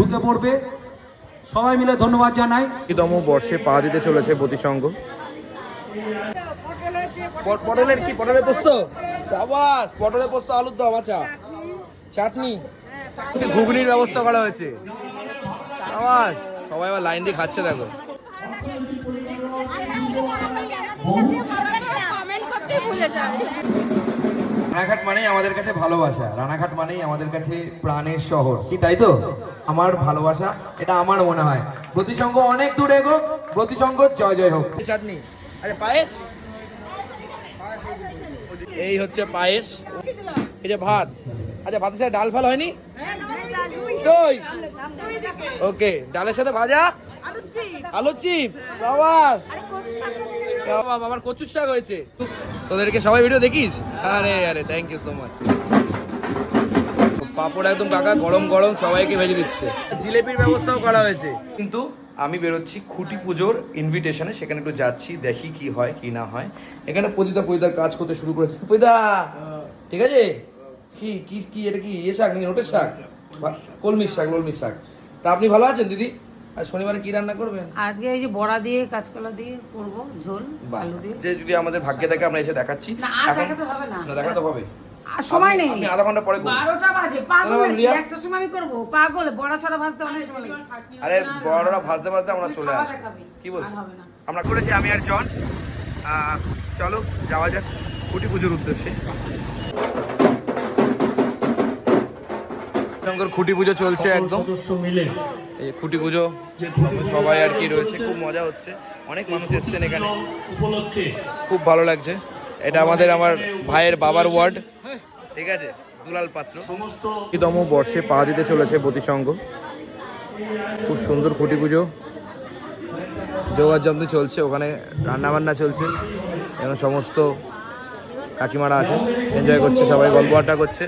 ঢুকে পড়বে। সবাই মিলে ধন্যবাদ জানাই। তম বর্ষে পা দিতে চলেছে প্রতিসংঘ। পটলের কি পটলের পোস্ত? সাবাস পটলের পোস্ত আলুর দম আচ্ছা। চাটনি? ঘুগনির ব্যবস্থা করা হয়েছে। সাবাস সবাই আবার লাইন দিয়ে খাচ্ছে দেখো। কমেন্ট করতেই ভুলে যায় রানাঘাট মানেই আমাদের কাছে ভালোবাসা। রানাঘাট মানেই আমাদের কাছে প্রাণের শহর। কি, তাই তো? আমার ভালোবাসা, এটা আমার মনে হয়। প্রতিসংঘ অনেক দূরে এগোক প্রতিসংঘ জয় জয় হোক। চাটনি আরে, পায়েস? এই হচ্ছে পায়েস। এই যে ভাত। আচ্ছা ভাতের সাথে ডাল ফাল হয়নি? ওকে, ডালের সাথে ভাজা? আলুর চিপস, সাবাস। বাবা, আমার কচুর শাক হয়েছে। তোদেরকে সবাই ভিডিও দেখিস? আরে আরে থ্যাংক ইউ সো মাচ পাপড় একদম কাকা গরম গরম সবাইকে ভেজে দিচ্ছে। জিলেপির ব্যবস্থাও করা হয়েছে। কিন্তু আমি বেরোচ্ছি খুঁটি পুজোর ইনভিটেশনে সেখানে একটু যাচ্ছি দেখি কি হয় কি না হয়। এখানে পদিতা পদিতার কাজ করতে শুরু করেছে। পদিতা ঠিক আছে? কি কি কি এটা কি ইয়ে শাক নাকি নোটের শাক? বা- কলমির শাক কলমির শাক। তা আপনি ভালো আছেন দিদি? আর শনিবারে কি রান্না করবেন? আজকে এই যে বড়া দিয়ে কাঁচকলা দিয়ে করব ঝোল আলু দিয়ে। যে যদি আমাদের ভাগ্যে থাকে আমরা এসে দেখাচ্ছি না, দেখাতে হবে না। না দেখাতে হবে। আর সময় নেই। আপনি আধা ঘণ্টা পরে করুন। বারোটা বাজে পাগল। একটা সময় আমি করব। পাগল বড়া ছড়া ভাজতে অনেক সময় লাগে। আরে বড়রা ভাজতে ভাজতে আমরা চলে আসি। কি বলছো। আমরা করেছি আমি আর জন চলো যাওয়া যাক। কুটি পুজোর উদ্দেশ্যে। শঙ্কর খুঁটি পুজো চলছে একদম। মিলে এই খুঁটি পুজো সবাই আর কি রয়েছে খুব মজা হচ্ছে। অনেক মানুষ এসছেন এখানে। উপলক্ষে খুব ভালো লাগছে। এটা আমাদের আমার ভাইয়ের বাবার ওয়ার্ড। ঠিক আছে দুলাল পাত্র। সমস্ত বর্ষে পা দিতে চলেছে প্রতিসংঘ খুব সুন্দর খুঁটি পুজো। জোগাড় চলছে ওখানে রান্না বান্না চলছে। এবং সমস্ত কাকিমারা আছে এনজয় করছে সবাই গল্প আড্ডা করছে।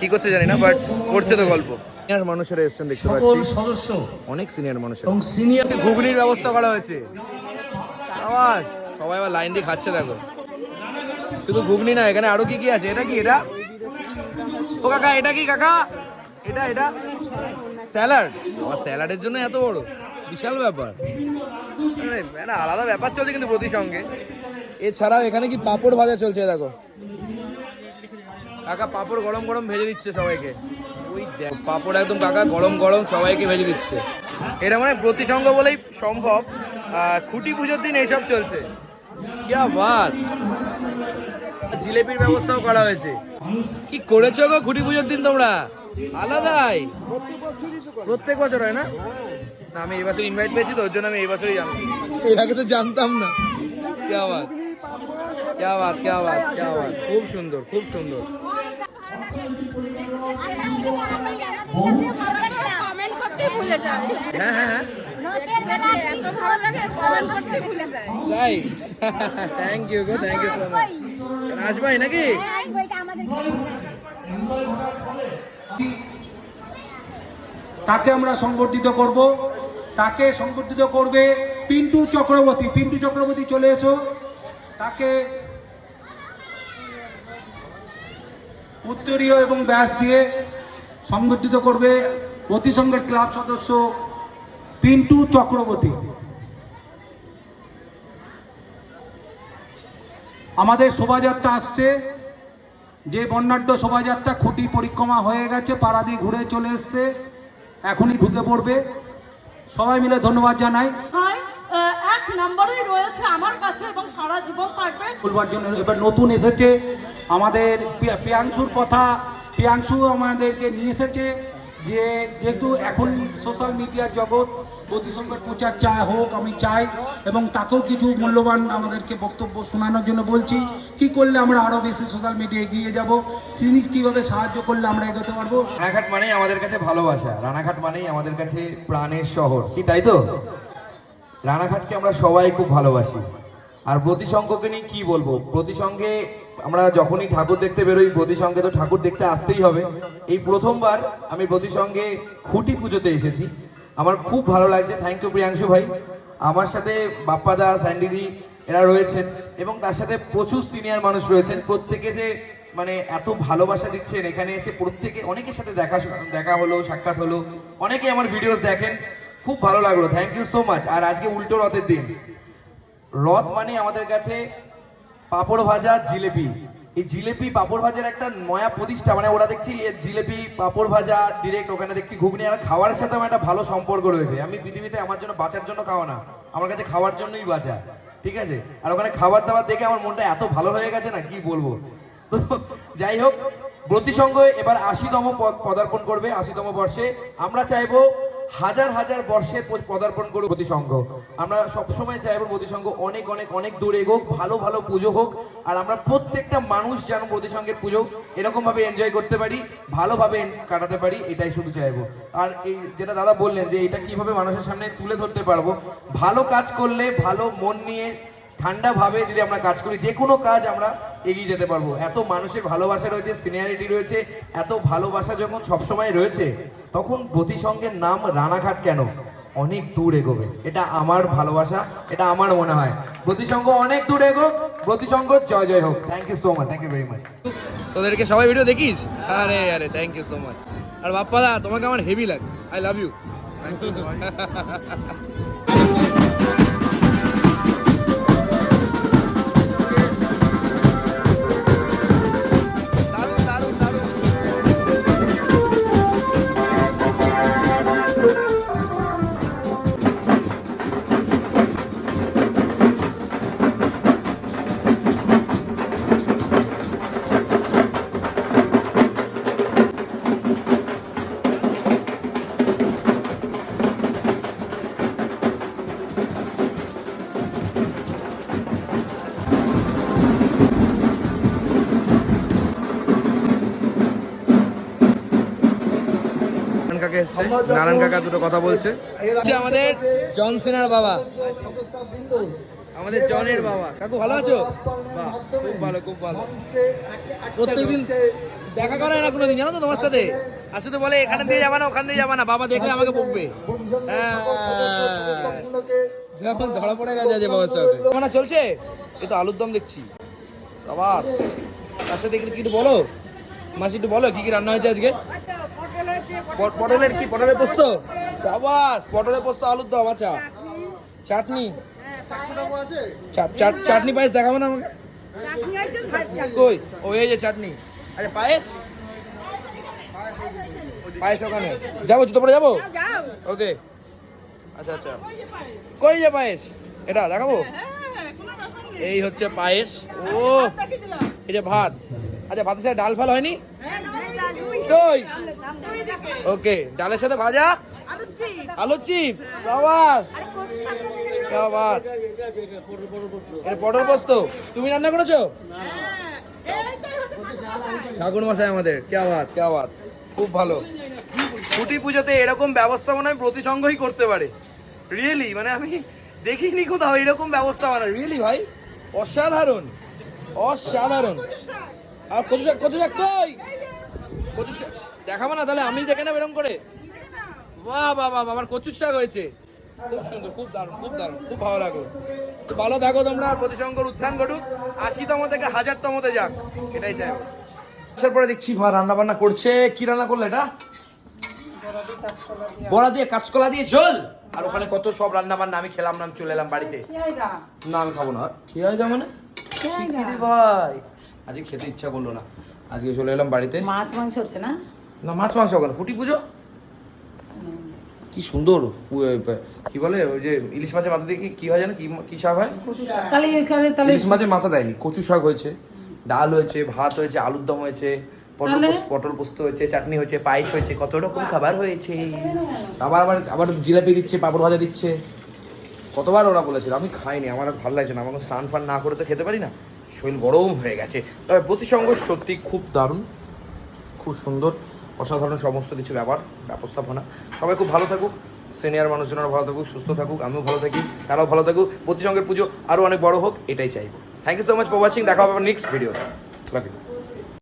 কি করছে জানি না বাট করছে তো গল্প। সিনিয়র মানুষেরা এসছেন দেখতে সকল পাচ্ছি। সদস্য। অনেক সিনিয়র মানুষের। এবং সিনিয়র ঘুগনির ব্যবস্থা করা হয়েছে। আবাস সবাই আবার লাইন দিয়ে খাচ্ছে দেখো। শুধু ঘুগনি না এখানে আরও কি কি আছে? এটা কি এটা? ও কাকা এটা কি কাকা? এটা এটা? স্যালাড। আমার স্যালাডের জন্য এত বড়। বিশাল ব্যাপার। আরে, আলাদা ব্যাপার চলছে কিন্তু প্রতি সঙ্গে এছাড়াও এখানে কি পাপড় ভাজা চলছে দেখো। কাকা পাপড় গরম গরম ভেজে দিচ্ছে সবাইকে। ওই দেখ, পাপড় একদম কাকা গরম গরম সবাইকে ভেজে দিচ্ছে। এটা মানে প্রতিসঙ্গ বলেই সম্ভব। খুঁটি পুজোর দিন এইসব চলছে। কিয়া বাত? জিলেপির ব্যবস্থাও করা হয়েছে। কি করেছ গো খুঁটি পুজোর দিন তোমরা? আলাদাই। প্রত্যেক বছর হয় না? না, আমি এই বছর ইনভাইট পেয়েছি তো, ওর জন্য আমি এই বছরই জানতাম এর আগে তো জানতাম না। কিয়া বাত? কিয়া বাত কিয়া বাত কিয়া বাত? খুব সুন্দর খুব সুন্দর। আসবাই নাকি? তাকে আমরা সংগঠিত করব। তাকে সংগঠিত করবে পিন্টু চক্রবর্তী। পিন্টু চক্রবর্তী চলে এসো। তাকে উত্তরীয় এবং ব্যাস দিয়ে সংগঠিত করবে প্রতিসংঘের ক্লাব সদস্য পিন্টু চক্রবর্তী। আমাদের শোভাযাত্রা আসছে। যে বর্ণাঢ্য শোভাযাত্রা খুঁটি পরিক্রমা হয়ে গেছে, পাড়া দিয়ে ঘুরে চলে এসছে, এখনই ঢুকে পড়বে। সবাই মিলে ধন্যবাদ জানাই। নম্বরেই রয়েছে আমার কাছে এবং সারা জীবন থাকবে। বলবার জন্য এবার নতুন এসেছে আমাদের পিয়া- পিয়াংশুর কথা। পিয়াংশু আমাদেরকে নিয়ে এসেছে যে যেহেতু এখন সোশ্যাল মিডিয়ার জগৎ প্রতিসংখ্যার প্রচার চায় হোক আমি চাই এবং তাকেও কিছু মূল্যবান আমাদেরকে বক্তব্য শোনানোর জন্য বলছি কি করলে আমরা আরও বেশি সোশ্যাল মিডিয়ায় এগিয়ে যাব? তিনি কীভাবে সাহায্য করলে আমরা এগোতে পারব? রানাঘাট মানেই আমাদের কাছে ভালোবাসা। রানাঘাট মানেই আমাদের কাছে প্রাণের শহর। কি তাই তো? রানাঘাটকে আমরা সবাই খুব ভালোবাসি। আর প্রতিসংঘকে নিয়ে কি বলব? প্রতিসংঘে আমরা যখনই ঠাকুর দেখতে বেরোই প্রতিসংঘে তো ঠাকুর দেখতে আসতেই হবে। এই প্রথমবার আমি প্রতিসংঘে খুঁটি পুজোতে এসেছি। আমার খুব ভালো লাগছে। থ্যাংক ইউ প্রিয়াংশু ভাই। আমার সাথে বাপ্পাদা স্যান্ডিদি এরা রয়েছেন এবং তার সাথে প্রচুর সিনিয়র মানুষ রয়েছেন। প্রত্যেকে যে মানে এত ভালোবাসা দিচ্ছেন। এখানে এসে প্রত্যেকে, অনেকের সাথে দেখা দেখা হলো, সাক্ষাৎ হলো। অনেকে আমার ভিডিওস দেখেন। খুব ভালো লাগল। থ্যাংক ইউ সো মাচ আর আজকে উল্টো রথের দিন। রথ মানে আমাদের কাছে পাঁপড় ভাজা, জিলেপি। এই জিলেপি পাঁপড় ভাজার একটা নয়া প্রতিষ্ঠা। মানে ওরা দেখছি এর জিলেপি, পাঁপড় ভাজা ডিরেক্ট ওখানে দেখছি ঘুগনি। আর খাওয়ার সাথে আমার একটা ভালো সম্পর্ক রয়েছে। আমি পৃথিবীতে আমার জন্য বাঁচার জন্য খাওয়া না। আমার কাছে খাওয়ার জন্যই বাঁচা। ঠিক আছে? আর ওখানে খাবার দাবার দেখে আমার মনটা এত ভালো হয়ে গেছে না, কি বলব? তো যাই হোক প্রতিসঙ্গ এবার আশিতম পদ- পদার্পণ করবে আশিতম বর্ষে। আমরা চাইব হাজার হাজার বর্ষে পদার্পণ করুক প্রতিসংঘ। আমরা সবসময় চাইব প্রতিসংঘ অনেক অনেক অনেক দূর এগোক ভালো ভালো পুজো হোক, আর আমরা প্রত্যেকটা মানুষ যেন প্রতিসংঘের পুজো এরকম ভাবে এনজয় করতে পারি, ভালোভাবে কাটাতে পারি, এটাই শুধু চাইব। আর এই যেটা দাদা বললেন যে এটা কীভাবে মানুষের সামনে তুলে ধরতে পারব, ভালো কাজ করলে ভালো মন নিয়ে ঠান্ডা ভাবে যদি আমরা কাজ করি যে কোনো কাজ আমরা এগিয়ে যেতে পারব। এত মানুষের ভালোবাসা রয়েছে সিনিয়রিটি রয়েছে, এত ভালোবাসা যখন সবসময় রয়েছে তখন প্রতিসঙ্গের নাম রানাঘাট কেন? অনেক দূর এগোবে। এটা আমার ভালোবাসা, এটা আমার মনে হয়। প্রতিসঙ্গ অনেক দূর এগোক প্রতিসঙ্গ জয় জয় হোক। Thank you so much thank you very much তোদেরকে সবাই ভিডিও দেখিস? আরে আরে থ্যাংক ইউ সো মাচ আর বাপ্পা দা তোমাকে আমার হেভি লাগে। আই লাভ ইউ দারুণ কাকা এসছে নারায়ণ কাকা দুটো কথা বলছে। আমাদের জন সিনার বাবা। আমাদের জনের বাবা। কাকু ভালো আছো? খুব ভালো খুব ভালো। প্রত্যেকদিন দেখা করে না কোনোদিন জানো তো তোমার সাথে? আর শুধু বলে এখানে দিয়ে যাবা না ওখান দিয়ে যাবা না বাবা দেখলে আমাকে বকবে। হ্যাঁ। যেমন ধরা পড়ে গেছে যে বাবার সাথে আর চলছে? এই তো আলুর দম দেখছি। বাবাস তার সাথে কি একটু বলো? মাসি একটু বলো কি কি রান্না হয়েছে আজকে? পট- পটলের কি পটলের পোস্ত? সাবাস পটলের পোস্ত আলুর দম আচ্ছা। চাটনি? চাট- চাট- চাটনি পায়েস দেখাবো না আমাকে? কই? ও এই যে চাটনি। আচ্ছা পায়েস? পায়েস ওখানে। যাব জুতো পরে যাব? ওকে। আচ্ছা আচ্ছা। কই যে পায়েস? এটা দেখাবো? এই হচ্ছে পায়েস। ও এই যে ভাত। আচ্ছা ভাতের সাথে ডাল ফাল হয়নি? ওকে ডালের সাথে ভাজা? আলুর চিপস সাবাস। সাবাস। এটা পটল পোস্ত। তুমি রান্না করেছ? ঠাকুর মশাই আমাদের কে বাত? কে বাত? খুব ভালো। খুঁটি পুজোতে এরকম ব্যবস্থাপনা আমি প্রতিসংঘই করতে পারে। রিয়েলি মানে আমি দেখিনি কোথাও এরকম ব্যবস্থাপনা রিয়েলি ভাই? অসাধারণ। অসাধারণ। আর কত কত শাক কই? কচু দেখাবো না তাহলে আমি দেখে নেব এরকম করে। বাহ বাহ বাহ আমার কচুর শাক হয়েছে। খুব সুন্দর খুব দারুণ খুব দারুণ খুব ভালো লাগল। ভালো থাকো তোমরা আর প্রতিসংকর উত্থান ঘটুক। আশিতম থেকে হাজারতমতে যাক এটাই চাই আসার পরে দেখছি মা রান্না বান্না করছে। কি রান্না করলে এটা? বড়া দিয়ে কাঁচকলা দিয়ে ঝোল? আর ওখানে কত সব রান্না বান্না আমি খেলাম না আমি চলে এলাম বাড়িতে। না আমি খাব না কি হয় মানে? ভাই। আজকে খেতে ইচ্ছা করল না। আজকে চলে এলাম বাড়িতে। মাছ মাংস হচ্ছে না? না মাছ মাংস ওখানে কুটি পুজো? কি সুন্দর। কি বলে ওই যে ইলিশ মাছের মাথা দিয়ে কি- হয় জানো? কি কি শাক হয়? ইলিশ মাছের মাথা দেয়নি। কচু শাক হয়েছে ডাল হয়েছে ভাত হয়েছে আলুর দম হয়েছে পটল পোস্ত- পটল পোস্ত হয়েছে চাটনি হয়েছে পায়েস হয়েছে কত রকম খাবার হয়েছে। আবার আবার আবার জিলাপি দিচ্ছে পাপড় ভাজা দিচ্ছে। কতবার ওরা বলেছিল আমি খাইনি আমার ভালো লাগছে না। আমাকে স্নান ফান না করে তো খেতে পারি না? শরীর গরম হয়ে গেছে। তবে প্রতিসঙ্গ সত্যি খুব দারুণ, খুব সুন্দর, অসাধারণ সমস্ত কিছু ব্যাপার ব্যবস্থাপনা। সবাই খুব ভালো থাকুক, সিনিয়র মানুষজনেরা ভালো থাকুক, সুস্থ থাকুক, আমিও ভালো থাকি, তারাও ভালো থাকুক। প্রতিসঙ্গের পুজো আরও অনেক বড় হোক, এটাই চাইব। Thank you so much for watching দেখা হবে নেক্সট ভিডিও লাভ ইউ